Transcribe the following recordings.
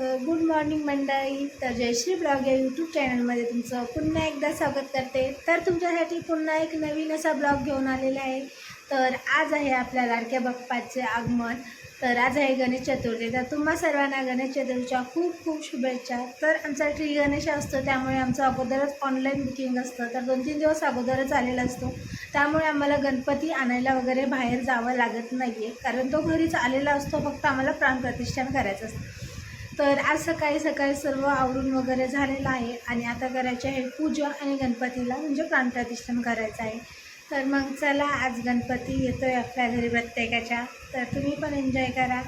Good morning मंडळी. तर Jayashree blog या यूट्यूब चॅनलमध्ये तुमचं पुन्हा एकदा स्वागत करते. तर तुमच्यासाठी पुन्हा एक नवीन असा ब्लॉग घेऊन आलेला आहे. तर आज आहे आपल्या लाडक्या बाप्पाचे आगमन. तर आज आहे गणेश चतुर्थी. तर तुम्हा सर्वांना गणेश चतुर्थीच्या खूप खूप शुभेच्छा. तर आमचा ट्री गणेश असतो त्यामुळे आमचं अगोदरच ऑनलाईन बुकिंग असतं. तर दोन तीन दिवस अगोदरच आलेला असतो. त्यामुळे आम्हाला गणपती आणायला वगैरे बाहेर जावं लागत नाही आहे कारण तो घरीच आलेला असतो फक्त आम्हाला प्राणप्रतिष्ठान करायचं असतं. तर आज सकाळी सकाळी सर्व आवरून वगैरे झालेलं आहे आणि आता करायचे आहे पूजा आणि गणपतीला म्हणजे प्राणप्रतिष्ठान करायचं आहे. तर मग चला आज गणपती येतो आहे आपल्या घरी प्रत्येकाच्या. तर तुम्ही पण एन्जॉय करा.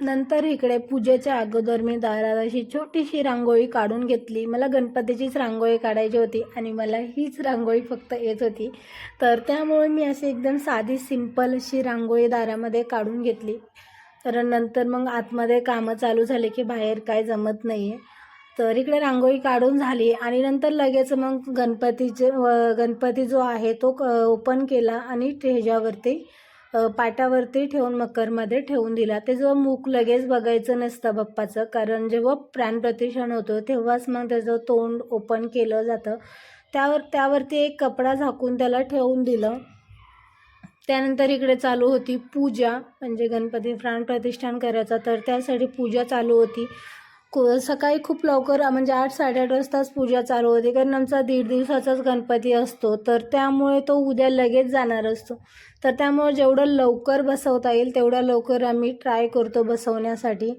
नंतर इकडे पूजेच्या अगोदर मी दारात अशी छोटीशी रांगोळी काढून घेतली. मला गणपतीचीच रांगोळी काढायची होती आणि मला हीच रांगोळी फक्त येत होती. तर त्यामुळे मी अशी एकदम साधी सिंपल अशी रांगोळी दारामध्ये काढून घेतली. कारण नंतर मग आतमध्ये कामं चालू झाले की बाहेर काय जमत नाही आहे तर इकडे रांगोळी काढून झाली आणि नंतर लगेच मग गणपतीचे गणपती जो आहे तो क ओपन केला आणि ह्याच्यावरती पाटावरती ठेवून मकरमध्ये ठेवून दिला. त्याचं मुख लगेच बघायचं नसतं बाप्पाचं कारण जेव्हा प्राणप्रतिष्ठान होतं तेव्हाच मग त्याचं तोंड ओपन केलं जातं. त्यावर त्यावरती एक कपडा झाकून त्याला ठेवून दिलं. त्यानंतर इकडे चालू होती पूजा म्हणजे गणपती प्राणप्रतिष्ठान करायचा. तर त्यासाठी पूजा चालू होती. को सकाळी खूप लवकर म्हणजे आठ साडेआठ वाजताच पूजा चालू होती. कारण आमचा दीड दिवसाचाच गणपती असतो. तर त्यामुळे तो उद्या लगेच जाणार असतो. तर त्यामुळे जेवढं लवकर बसवता येईल तेवढं लवकर आम्ही ट्राय करतो बसवण्यासाठी.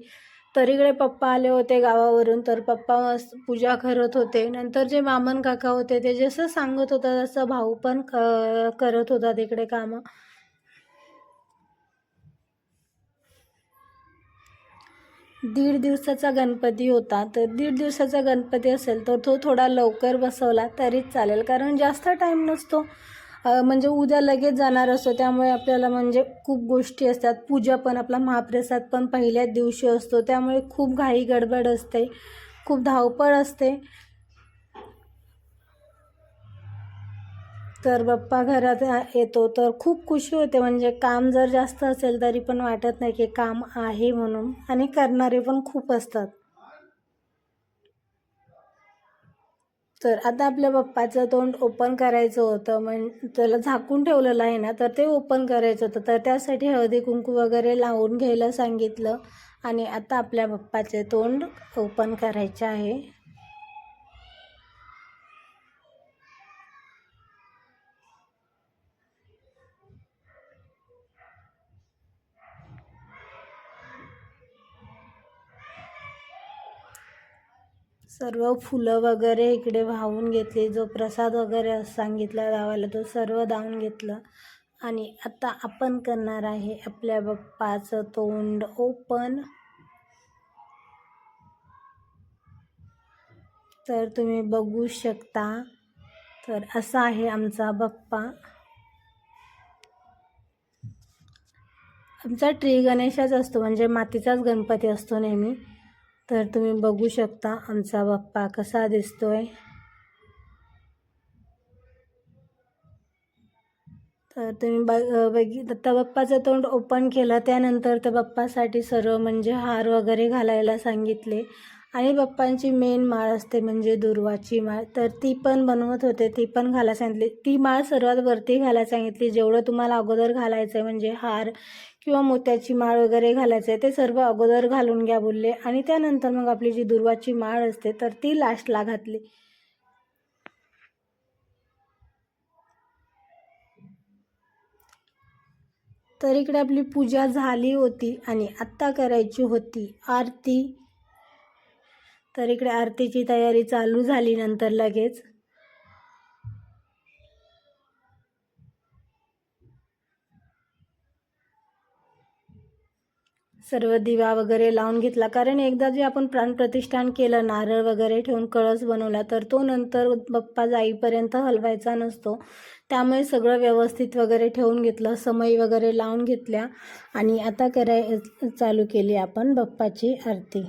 तर इकडे पप्पा आले होते गावावरून तर पप्पा मस्त पूजा करत होते. नंतर जे मामन काका होते ते जसं सांगत होता तसं भाऊ पण क करत होता तिकडे कामं. दीड दिवसाचा गणपती होता. तर दीड दिवसाचा गणपती असेल तर तो थोडा लवकर बसवला तरीच चालेल. कारण जास्त टाईम नसतो. म्हणजे उद्या लगेच जाणार असतो. त्यामुळे आपल्याला म्हणजे खूप गोष्टी असतात. पूजा पण आपला महाप्रसाद पण पहिल्याच दिवशी असतो. त्यामुळे खूप घाई गडबड असते. खूप धावपळ असते. तर बाप्पा घरात येतो. तर खूप खुशी होते. म्हणजे काम जर जास्त असेल तरी पण वाटत नाही की काम आहे म्हणून. आणि करणारे पण खूप असतात. तर आता आपल्या बाप्पाचं तोंड ओपन करायचं होतं म्हण त्याला झाकून ठेवलेलं आहे ना तर ते ओपन करायचं होतं. तर त्यासाठी हळदी कुंकू वगैरे लावून घ्यायला सांगितलं आणि आता आपल्या बाप्पाचे तोंड ओपन करायचे आहे. सर्व फुलं वगैरे इकडे वाहून घेतली. जो प्रसाद वगैरे सांगितला लावायला तो सर्व दावून घेतलं. आणि आता आपण करणार आहे आपल्या बाप्पाचं तोंड ओपन. तर तुम्ही बघू शकता. तर असा आहे आमचा बाप्पा. आमचा ट्री गणेशच असतो म्हणजे मातीचाच गणपती असतो नेहमी. तर तुम्ही बघू शकता आमचा बाप्पा कसा दिसतोय. तर तुम्ही बघी दत्ता बाप्पाचं तोंड ओपन केलं त्यानंतर त्या बाप्पासाठी सर्व म्हणजे हार वगैरे घालायला सांगितले. आणि बाप्पांची मेन माळ असते म्हणजे दुर्वाची माळ. तर ती पण बनवत होते ती पण घालायला सांगितली. ती माळ सर्वात वरती घालायला सांगितली. जेवढं तुम्हाला अगोदर घालायचं आहे म्हणजे हार किंवा मोत्याची माळ वगैरे घालायचं आहे ते सर्व अगोदर घालून घ्या बोलले. आणि त्यानंतर मग आपली जी दुर्वाची माळ असते तर ती लास्टला घातली. तर इकडे आपली पूजा झाली होती आणि आत्ता करायची होती आरती. तर इकडे आरतीची तयारी चालू झाली नंतर लगेच. सर्व दिवा वगैरे लावून घेतला. कारण एकदा जे आपण प्राणप्रतिष्ठान केलं नारळ वगैरे ठेवून कळस बनवला तर तो नंतर बाप्पा जाईपर्यंत हलवायचा नसतो. त्यामुळे सगळं व्यवस्थित वगैरे ठेवून घेतलं समई वगैरे लावून घेतल्या आणि आता कराय चालू केली आपण बाप्पाची आरती.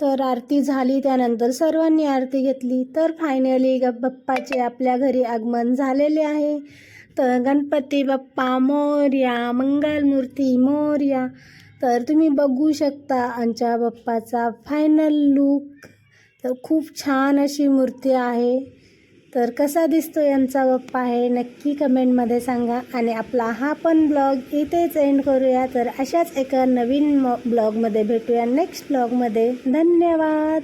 तर आरती झाली त्यानंतर सर्वांनी आरती घेतली. तर फायनली ग बाप्पाचे आपल्या घरी आगमन झालेले आहे. तर गणपती बाप्पा मोर्या मंगलमूर्ती मोर्या. तर तुम्ही बघू शकता आमच्या बाप्पाचा फायनल लूक तर खूप छान अशी मूर्ती आहे. तर कसा दिसतो यांचा बाप्पा आहे नक्की कमेंटमध्ये सांगा. आणि आपला हा पण ब्लॉग इथेच एंड करूया. तर अशाच एका नवीन ब्लॉगमध्ये भेटूया नेक्स्ट ब्लॉगमध्ये. धन्यवाद!